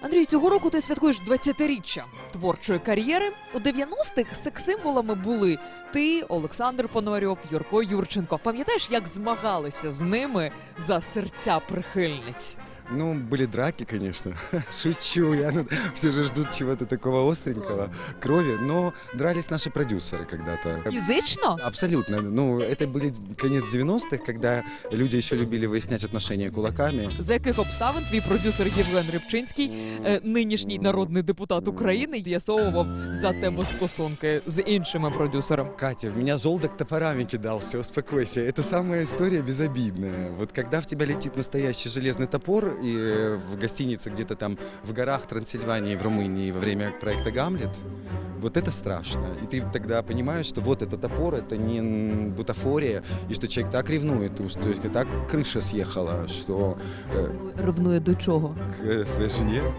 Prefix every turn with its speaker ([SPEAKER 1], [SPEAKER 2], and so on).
[SPEAKER 1] Андрій, цього року ти святкуєш 20-річчя творчої кар'єри. У 90-х секс-символами були ти, Олександр Пономарьов, Юрко Юрченко. Пам'ятаєш, як змагалися з ними за серця прихильниць?
[SPEAKER 2] Ну, были драки, конечно. Шучу, я ну, все же ждут чего-то такого остренького, крови. Но дрались наши продюсеры когда-то.
[SPEAKER 1] Фізично?
[SPEAKER 2] Абсолютно. Ну, это были конец 90-х, когда люди еще любили выяснять отношения кулаками.
[SPEAKER 1] За яких обставин твій продюсер Євген Рибчинський, е, нинішній народний депутат України, з'ясовував за тебе стосунки з іншими продюсерами?
[SPEAKER 2] Катя, в меня желудок топорами кидался, успокойся. Это самая история безобидная. Вот когда в тебя летит настоящий железный топор, и э, в гостинице где-то там в горах Трансильвании, в Румынии во время проекта «Гамлет», вот это страшно. И ты тогда понимаешь, что вот этот топор, это не м, бутафория, и что человек так ревнует, что так крыша съехала, что э,
[SPEAKER 1] Ревнує до чого?
[SPEAKER 2] к э, своей жене